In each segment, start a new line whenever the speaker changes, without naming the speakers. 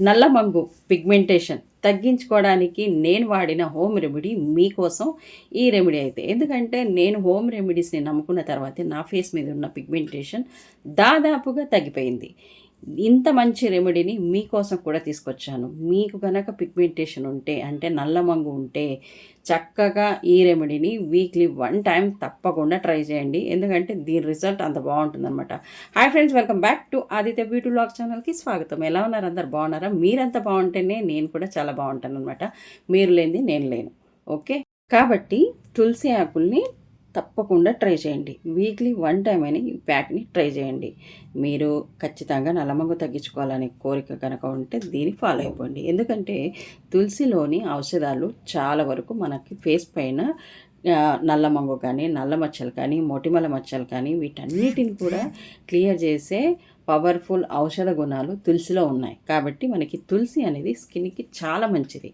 నల్లమంగు pigmentation తగ్గించుకోవడానికి నేను వాడిన హోమ్ రెమెడీ మీకోసం ఈ రెమెడీ అయితే. ఎందుకంటే నేను హోమ్ రెమెడీస్ని నమ్ముకున్న తర్వాతే నా ఫేస్ మీద ఉన్న పిగ్మెంటేషన్ దాదాపుగా తగ్గిపోయింది. ఇంత మంచి రెమెడీని మీకోసం కూడా తీసుకొచ్చాను. మీకు కనుక పిగ్మెంటేషన్ ఉంటే అంటే నల్లమంగు ఉంటే చక్కగా ఈ రెమెడీని వీక్లీ వన్ టైం తప్పకుండా ట్రై చేయండి. ఎందుకంటే దీని రిజల్ట్ అంత బాగుంటుందన్నమాట. Hi friends welcome back to Aditya beauty blog ఛానల్కి స్వాగతం. ఎలా ఉన్నారు? అందరు బాగున్నారా? మీరంతా బాగుంటేనే నేను కూడా చాలా బాగుంటాను అనమాట మీరు లేనిది నేను లేను. ఓకే కాబట్టి తులసి ఆకుల్ని తప్పకుండా ట్రై చేయండి. వీక్లీ వన్ టైం అని ఈ ప్యాక్ని ట్రై చేయండి. మీరు ఖచ్చితంగా నల్లమంగు తగ్గించుకోవాలనే కోరిక కనుక ఉంటే దీన్ని ఫాలో అయిపోండి. ఎందుకంటే తులసిలోని ఔషధాలు చాలా వరకు మనకి ఫేస్ పైన నల్ల నల్లమంగు కానీ నల్ల మచ్చలు కానీ మొటిమల మచ్చలు కానీ వీటన్నిటిని కూడా క్లియర్ చేసే పవర్ఫుల్ ఔషధ గుణాలు తులసిలో ఉన్నాయి. కాబట్టి మనకి తులసి అనేది స్కిన్కి చాలా మంచిది.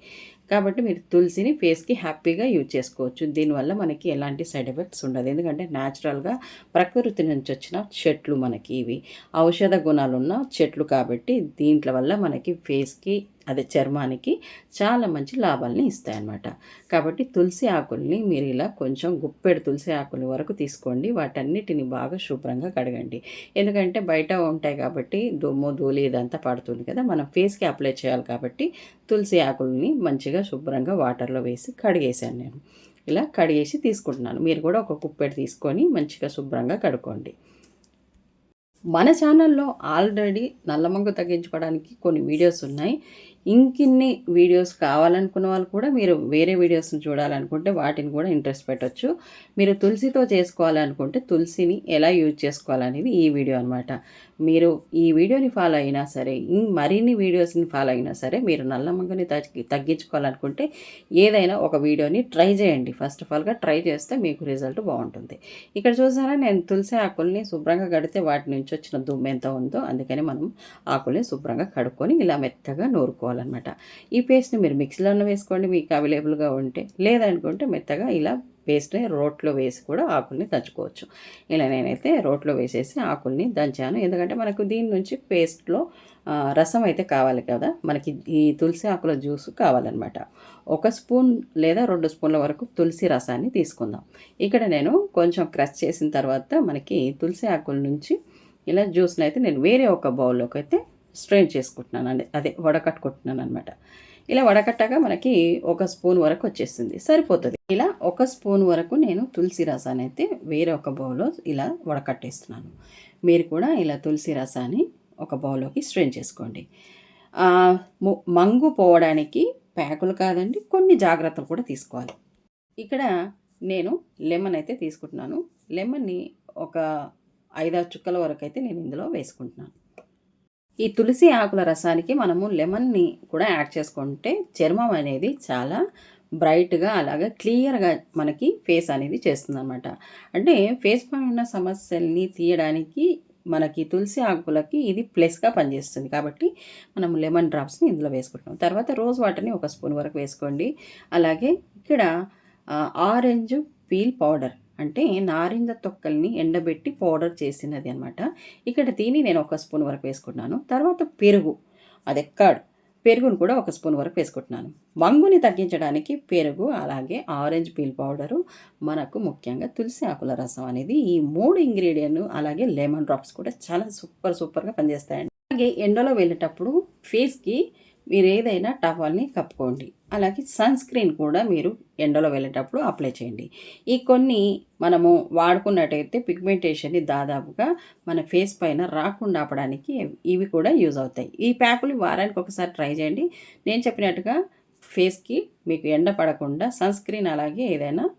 కాబట్టి మీరు తులసిని ఫేస్కి హ్యాపీగా యూజ్ చేసుకోవచ్చు. దీనివల్ల మనకి ఎలాంటి సైడ్ ఎఫెక్ట్స్ ఉండదు. ఎందుకంటే న్యాచురల్గా ప్రకృతి నుంచి వచ్చిన చెట్లు మనకి ఇవి. ఔషధ గుణాలు ఉన్న చెట్లు కాబట్టి దీంట్ల వల్ల మనకి ఫేస్కి అదే చర్మానికి చాలా మంచి లాభాలని ఇస్తాయన్నమాట. కాబట్టి తులసి ఆకుల్ని మీరు ఇలా కొంచెం గుప్పెడు తులసి ఆకుల వరకు తీసుకోండి. వాటన్నిటిని బాగా శుభ్రంగా కడగండి. ఎందుకంటే బయట ఉంటాయి కాబట్టి దుమ్ము ధూళి ఇదంతా పడుతుంది కదా. మనం ఫేస్కి అప్లై చేయాలి కాబట్టి తులసి ఆకుల్ని మంచిగా శుభ్రంగా వాటర్లో వేసి కడిగేసాను నేను. ఇలా కడిగేసి తీసుకుంటున్నాను. మీరు కూడా ఒక కుప్పెడు తీసుకొని మంచిగా శుభ్రంగా కడుక్కోండి. మన ఛానల్లో ఆల్రెడీ నల్లమంగు తగ్గించుకోవడానికి కొన్ని వీడియోస్ ఉన్నాయి. ఇంకిన్ని వీడియోస్ కావాలనుకున్న వాళ్ళు కూడా మీరు వేరే వీడియోస్ని చూడాలనుకుంటే వాటిని కూడా ఇంట్రెస్ట్ పెట్టొచ్చు. మీరు తులసితో చేసుకోవాలనుకుంటే తులసిని ఎలా యూజ్ చేసుకోవాలనేది ఈ వీడియో అనమాట మీరు ఈ వీడియోని ఫాలో అయినా సరే మరిన్ని వీడియోస్ని ఫాలో అయినా సరే మీరు నల్లమంగని తగ్గి తగ్గించుకోవాలనుకుంటే ఏదైనా ఒక వీడియోని ట్రై చేయండి. ఫస్ట్ ఆఫ్ ఆల్గా ట్రై చేస్తే మీకు రిజల్ట్ బాగుంటుంది. ఇక్కడ చూసారా నేను తులసి ఆకుల్ని శుభ్రంగా కడితే వాటి నుంచి వచ్చిన దుమ్ము ఎంత ఉందో అందుకని మనం ఆకుల్ని శుభ్రంగా కడుక్కొని ఇలా మెత్తగా నూరుకోవాలన్నమాట ఈ పేస్ట్ని మీరు మిక్సీలోనే వేసుకోండి మీకు అవైలబుల్గా ఉంటే. లేదనుకుంటే మెత్తగా ఇలా పేస్ట్ని రోట్లో వేసి కూడా ఆకుల్ని దంచుకోవచ్చు. ఇలా నేనైతే రోట్లో వేసేసి ఆకుల్ని దంచాను. ఎందుకంటే మనకు దీని నుంచి పేస్ట్లో రసం అయితే కావాలి కదా. మనకి ఈ తులసి ఆకుల జ్యూస్ కావాలన్నమాట. ఒక స్పూన్ లేదా రెండు స్పూన్ల వరకు తులసి రసాన్ని తీసుకుందాం. ఇక్కడ నేను కొంచెం క్రష్ చేసిన తర్వాత మనకి తులసి ఆకుల నుంచి ఇలా జ్యూస్ని అయితే నేను వేరే ఒక బౌల్లోకి అయితే స్ట్రెయిన్ చేసుకుంటున్నాను అండి. అదే వడకట్టుకుంటున్నాను అనమాట ఇలా వడకట్టాక మనకి ఒక స్పూన్ వరకు వచ్చేస్తుంది. సరిపోతుంది. ఇలా ఒక స్పూన్ వరకు నేను తులసి రసాన్ని అయితే వేరే ఒక బౌల్లో ఇలా వడకట్టేస్తున్నాను. మీరు కూడా ఇలా తులసి రసాన్ని ఒక బౌల్లోకి స్ట్రెయిన్ చేసుకోండి. మంగు పోవడానికి ప్యాకులు కాదండి కొన్ని జాగ్రత్తలు కూడా తీసుకోవాలి. ఇక్కడ నేను లెమన్ అయితే తీసుకుంటున్నాను. లెమన్ని ఒక ఐదారు చుక్కల వరకు అయితే నేను ఇందులో వేసుకుంటున్నాను. ఈ తులసి ఆకుల రసానికి మనము లెమన్ని కూడా యాడ్ చేసుకుంటే చర్మం అనేది చాలా బ్రైట్గా అలాగే క్లియర్గా మనకి ఫేస్ అనేది చేస్తుంది అనమాట అంటే ఫేస్ పైన ఉన్న సమస్యల్ని తీయడానికి మనకి తులసి ఆకులకి ఇది ప్లస్గా పనిచేస్తుంది. కాబట్టి మనం లెమన్ డ్రాప్స్ని ఇందులో వేసుకుంటాం. తర్వాత రోజ్ వాటర్ని ఒక స్పూన్ వరకు వేసుకోండి. అలాగే ఇక్కడ ఆరెంజ్ పీల్ పౌడర్ అంటే నారింజ తొక్కల్ని ఎండబెట్టి పౌడర్ చేసినది అనమాట ఇక్కడ దీన్ని నేను ఒక స్పూన్ వరకు వేసుకుంటున్నాను. తర్వాత పెరుగు. అది ఎక్కాడు? పెరుగును కూడా ఒక స్పూన్ వరకు వేసుకుంటున్నాను. మంగుని తగ్గించడానికి పెరుగు అలాగే ఆరెంజ్ పీల్ పౌడరు మనకు ముఖ్యంగా తులసి ఆకుల రసం అనేది ఈ మూడు ఇంగ్రీడియంట్ అలాగే లెమన్ డ్రాప్స్ కూడా చాలా సూపర్ సూపర్గా పనిచేస్తాయండి. అలాగే ఎండలో వెళ్ళేటప్పుడు ఫేస్కి మీరు ఏదైనా టవల్ని కప్పుకోండి. అలాగే సన్ స్క్రీన్ కూడా మీరు ఎండలో వెళ్ళేటప్పుడు అప్లై చేయండి. ఈ కొన్ని మనము వాడుకున్నట్టయితే పిగ్మెంటేషన్ని దాదాపుగా మన ఫేస్ పైన రాకుండా ఆపడానికి ఇవి కూడా యూజ్ అవుతాయి. ఈ ప్యాకులు వారానికి ఒకసారి ట్రై చేయండి. నేను చెప్పినట్టుగా ఫేస్కి మీకు ఎండ పడకుండా సన్ స్క్రీన్ అలాగే ఏదైనా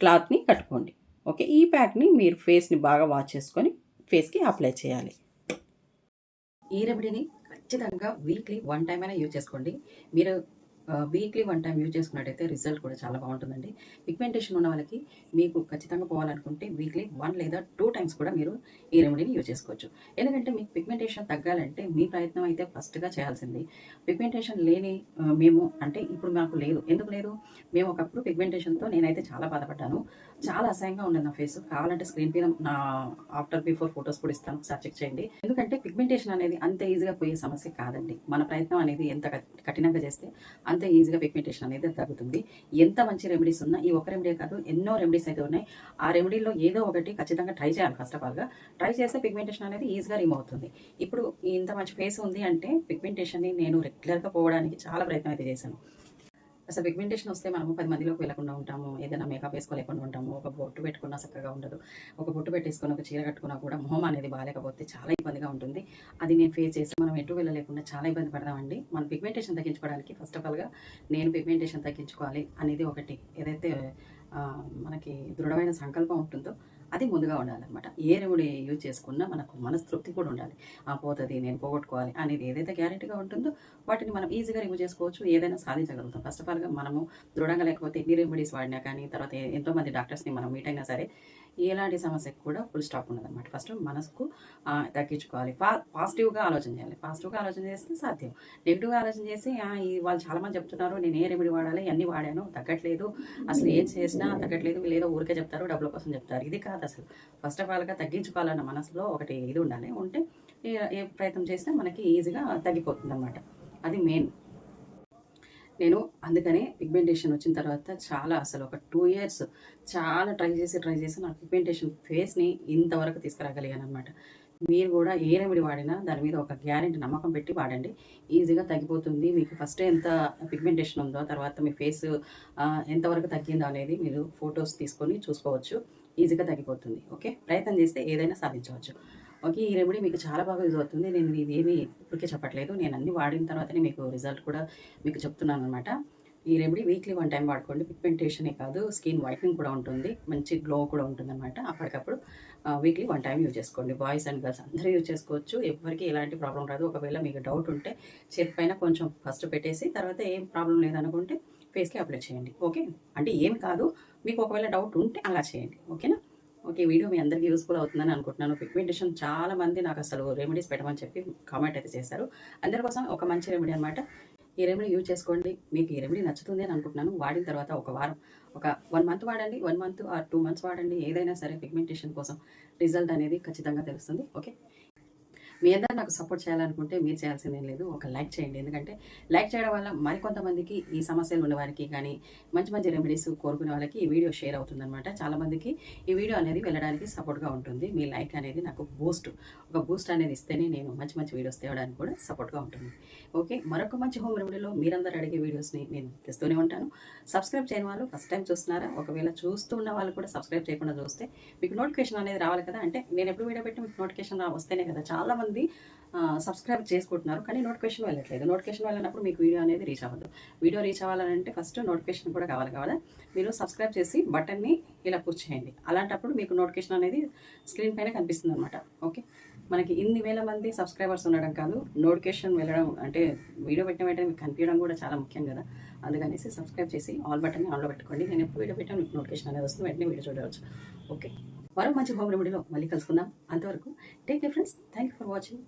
క్లాత్ని కట్టుకోండి. ఓకే? ఈ ప్యాక్ని మీరు ఫేస్ని బాగా వాష్ చేసుకొని ఫేస్కి అప్లై చేయాలి. ఈ రెమెడీని ఖచ్చితంగా వీక్లీ వన్ టైం అయినా యూజ్ చేసుకోండి. మీరు వీక్లీ వన్ టైం యూజ్ చేసుకున్నట్టయితే రిజల్ట్ కూడా చాలా బాగుంటుందండి. పిగ్మెంటేషన్ ఉన్న వాళ్ళకి మీకు ఖచ్చితంగా పోవాలనుకుంటే వీక్లీ వన్ లేదా టూ టైమ్స్ కూడా మీరు ఈ రెమెడీని యూజ్ చేసుకోవచ్చు. ఎందుకంటే మీకు పిగ్మెంటేషన్ తగ్గాలంటే మీ ప్రయత్నం అయితే ఫస్ట్గా చేయాల్సింది. పిగ్మెంటేషన్ లేని మేము అంటే ఇప్పుడు మాకు లేదు. ఎందుకు లేదు? మేము ఒకప్పుడు పిగ్మెంటేషన్తో నేనైతే చాలా బాధపడ్డాను. చాలా అసహ్యంగా ఉండేది నా ఫేస్ కావాలంటే స్క్రీన్ మీద నా ఆఫ్టర్ బిఫోర్ ఫొటోస్ కూడా ఇస్తాను. ఒకసారి చెక్ చేయండి. ఎందుకంటే పిగ్మెంటేషన్ అనేది అంత ఈజీగా పోయే సమస్య కాదండి. మన ప్రయత్నం అనేది ఎంత కఠినంగా చేస్తే అంత ఈజీగా పిగ్మెంటేషన్ అనేది తగ్గుతుంది. ఎంత మంచి రెమెడీస్ ఉన్నా ఈ ఒక రెమెడీ కాదు ఎన్నో రెమెడీస్ అయితే ఉన్నాయి. ఆ రెమెడీలో ఏదో ఒకటి ఖచ్చితంగా ట్రై చేయాలి ఫస్ట్ ఆఫ్ ఆల్గా ట్రై చేస్తే పిగ్మెంటేషన్ అనేది ఈజీగా రిమూవ్ అవుతుంది. ఇప్పుడు ఇంత మంచి ఫేస్ ఉంది అంటే పిగ్మెంటేషన్ని నేను రెగ్యులర్గా పోవడానికి చాలా ప్రయత్నం అయితే చేశాను. అసలు పిగ్మెంటేషన్ వస్తే మనము పది మందిలోకి వెళ్ళకుండా ఉంటాము. ఏదైనా మేకప్ వేసుకోలేకుండా ఉంటాము. ఒక బొట్టు పెట్టుకున్నా చక్కగా ఉండదు. ఒక బొట్టు పెట్టేసుకుని ఒక చీర కట్టుకున్నా కూడా మొహం అనేది బాగాలేకపోతే చాలా ఇబ్బందిగా ఉంటుంది. అది నేను ఫేస్ చేసి మనం ఎటు వెళ్ళలేకుండా చాలా ఇబ్బంది పడదామండి మన పిగ్మెంటేషన్ తగ్గించుకోవడానికి ఫస్ట్ ఆఫ్ ఆల్గా నేను పిగ్మెంటేషన్ తగ్గించుకోవాలి అనేది ఒకటి. ఏదైతే మనకి దృఢమైన సంకల్పం ఉంటుందో అది ముందుగా ఉండాలన్నమాట. ఏ రెమెడీ యూజ్ చేసుకున్నా మనకు మనస్తృప్తి కూడా ఉండాలి. ఆ పోతుంది నేను పోగొట్టుకోవాలి అనేది ఏదైతే గ్యారెంటీగా ఉంటుందో వాటిని మనం ఈజీగా రిమూవ్ చేసుకోవచ్చు ఏదైనా సాధించగలుగుతాం. ఫస్ట్ ఆఫ్ ఆల్గా మనము దృఢంగా లేకపోతే ఎన్ని రెమెడీస్ వాడినా కానీ తర్వాత ఎంతోమంది ఎంతో మంది డాక్టర్స్ని మనం మీట్ అయినా సరే ఎలాంటి సమస్యకు కూడా ఫుల్ స్టాప్ ఉండదన్నమాట. ఫస్ట్ మనసుకు తగ్గించుకోవాలి పా పాజిటివ్గా ఆలోచన చేయాలి. పాజిటివ్గా ఆలోచన చేస్తే సాధ్యం. నెగిటివ్గా ఆలోచన చేసి వాళ్ళు చాలామంది చెప్తున్నారు నేను ఏ రెమెడీ వాడాలి? అన్నీ వాడాను. తగ్గట్లేదు. అసలు ఏం చేసినా తగ్గట్లేదు. వీళ్ళు ఏదో ఊరికే చెప్తారు డబ్బుల కోసం చెప్తారు. ఇది కాదు. అసలు ఫస్ట్ ఆఫ్ ఆల్గా తగ్గించుకోవాలన్న మనసులో ఒకటి ఇది ఉండాలి. ఉంటే ఏ- ఏ ప్రయత్నం చేసినా మనకి ఈజీగా తగ్గిపోతుంది అనమాట అది మెయిన్. నేను అందుకనే పిగ్మెంటేషన్ వచ్చిన తర్వాత చాలా అసలు ఒక టూ ఇయర్స్ చాలా ట్రై చేసి ట్రై చేసి నా పిగ్మెంటేషన్ ఫేస్ని ఇంతవరకు తీసుకురాగలిగాను అనమాట మీరు కూడా ఏ రెమెడీ వాడినా దాని మీద ఒక గ్యారెంటీ నమ్మకం పెట్టి వాడండి. ఈజీగా తగ్గిపోతుంది. మీకు ఫస్ట్ ఎంత పిగ్మెంటేషన్ ఉందో తర్వాత మీ ఫేస్ ఎంతవరకు తగ్గిందో అనేది మీరు ఫొటోస్ తీసుకొని చూసుకోవచ్చు. ఈజీగా తగ్గిపోతుంది. ఓకే? ప్రయత్నం చేస్తే ఏదైనా సాధించవచ్చు. ఓకే ఈ రెమెడీ మీకు చాలా బాగా యూజ్ అవుతుంది. నేను ఇది ఏమీ ఇప్పటికే చెప్పట్లేదు. నేను అన్ని వాడిన తర్వాతనే మీకు రిజల్ట్ కూడా మీకు చెప్తున్నాను అనమాట ఈ రెమెడీ వీక్లీ వన్ టైం వాడుకోండి. పిగ్మెంటేషనే కాదు స్కిన్ వైట్నింగ్ కూడా ఉంటుంది. మంచి గ్లో కూడా ఉంటుంది అనమాట అప్పటికప్పుడు వీక్లీ వన్ టైం యూజ్ చేసుకోండి. బాయ్స్ అండ్ గర్ల్స్ అందరూ యూజ్ చేసుకోవచ్చు. ఎవరికి ఎలాంటి ప్రాబ్లం రాదు. ఒకవేళ మీకు డౌట్ ఉంటే చేతి పైన కొంచెం ఫస్ట్ పెట్టేసి తర్వాత ఏం ప్రాబ్లం లేదనుకుంటే ఫేస్కి అప్లై చేయండి. ఓకే? అంటే ఏం కాదు. మీకు ఒకవేళ డౌట్ ఉంటే అలా చేయండి. ఓకేనా? ఓకే వీడియో మీ అందరికీ యూస్ఫుల్ అవుతుందని అనుకుంటున్నాను. పిగ్మెంటేషన్ చాలా మంది నాకు అసలు రెమెడీస్ పెట్టమని చెప్పి కామెంట్ అయితే చేశారు. అందరి కోసం ఒక మంచి రెమెడీ అనమాట ఈ రెమెడీ యూజ్ చేసుకోండి. మీకు ఈ రెమెడీ నచ్చుతుంది అని అనుకుంటున్నాను. వాడిన తర్వాత ఒక వారం ఒక వన్ మంత్ వాడండి. One month or two months వాడండి. ఏదైనా సరే పిగ్మెంటేషన్ కోసం రిజల్ట్ అనేది ఖచ్చితంగా తెలుస్తుంది. ఓకే? మీ అందరూ నాకు సపోర్ట్ చేయాలనుకుంటే మీరు చేయాల్సిందేం లేదు. ఒక లైక్ చేయండి. ఎందుకంటే లైక్ చేయడం వల్ల మరికొంతమందికి ఈ సమస్యలు ఉన్న వారికి కానీ మంచి మంచి రెమెడీస్ కోరుకునే వాళ్ళకి ఈ వీడియో షేర్ అవుతుందన్నమాట. చాలామందికి ఈ వీడియో అనేది వెళ్ళడానికి సపోర్ట్గా ఉంటుంది. మీ లైక్ అనేది నాకు బూస్ట్ ఒక బూస్ట్ అనేది ఇస్తేనే నేను మంచి మంచి వీడియోస్ తేవడానికి కూడా సపోర్ట్గా ఉంటుంది. ఓకే మరొక మంచి హోమ్ రెమెడీలో మీరందరూ అడిగే వీడియోస్ని నేను తెస్తూనే ఉంటాను. సబ్స్క్రైబ్ చేయని వాళ్ళు ఫస్ట్ టైం చూస్తున్నారా? ఒకవేళ చూస్తూ ఉన్న వాళ్ళు కూడా సబ్స్క్రైబ్ చేయకుండా చూస్తే మీకు నోటిఫికేషన్ అనేది రావాలి కదా? అంటే నేను ఎప్పుడు వీడియో పెట్టి మీకు నోటిఫికేషన్ రా వస్తేనే కదా. చాలా మంది సబ్స్క్రైబ్ చేసుకుంటున్నారు. కానీ నోటిఫికేషన్ వెళ్ళట్లేదు. నోటిఫికేషన్ వెళ్ళినప్పుడు మీకు వీడియో అనేది రీచ్ అవ్వదు. వీడియో రీచ్ అవ్వాలంటే ఫస్ట్ నోటిఫికేషన్ కూడా కావాలి కావాలి? మీరు సబ్స్క్రైబ్ చేసి బటన్ని ఇలా పుష్ చేయండి. అలాంటప్పుడు మీకు నోటిఫికేషన్ అనేది స్క్రీన్ పైన కనిపిస్తుంది అనమాట ఓకే మనకి ఇన్ని వేల మంది సబ్స్క్రైబర్స్ ఉండడం కాదు. నోటిఫికేషన్ వెళ్ళడం అంటే వీడియో పెట్టిన వెంటనే మీకు కనిపించడం కూడా చాలా ముఖ్యం కదా. అందుకనేసి సబ్స్క్రైబ్ చేసి ఆల్ బటన్ని ఆన్లో పెట్టుకోండి. నేను ఎప్పుడు వీడియో పెట్టాను మీకు నోటిఫికేషన్ అనేది వస్తుంది. వెంటనే వీడియో చూడవచ్చు. ఓకే మరో మంచి హోమ్ రెమెడీలో మళ్ళీ కలుసుకుందాం. అంతవరకు take care friends. Thank you for watching.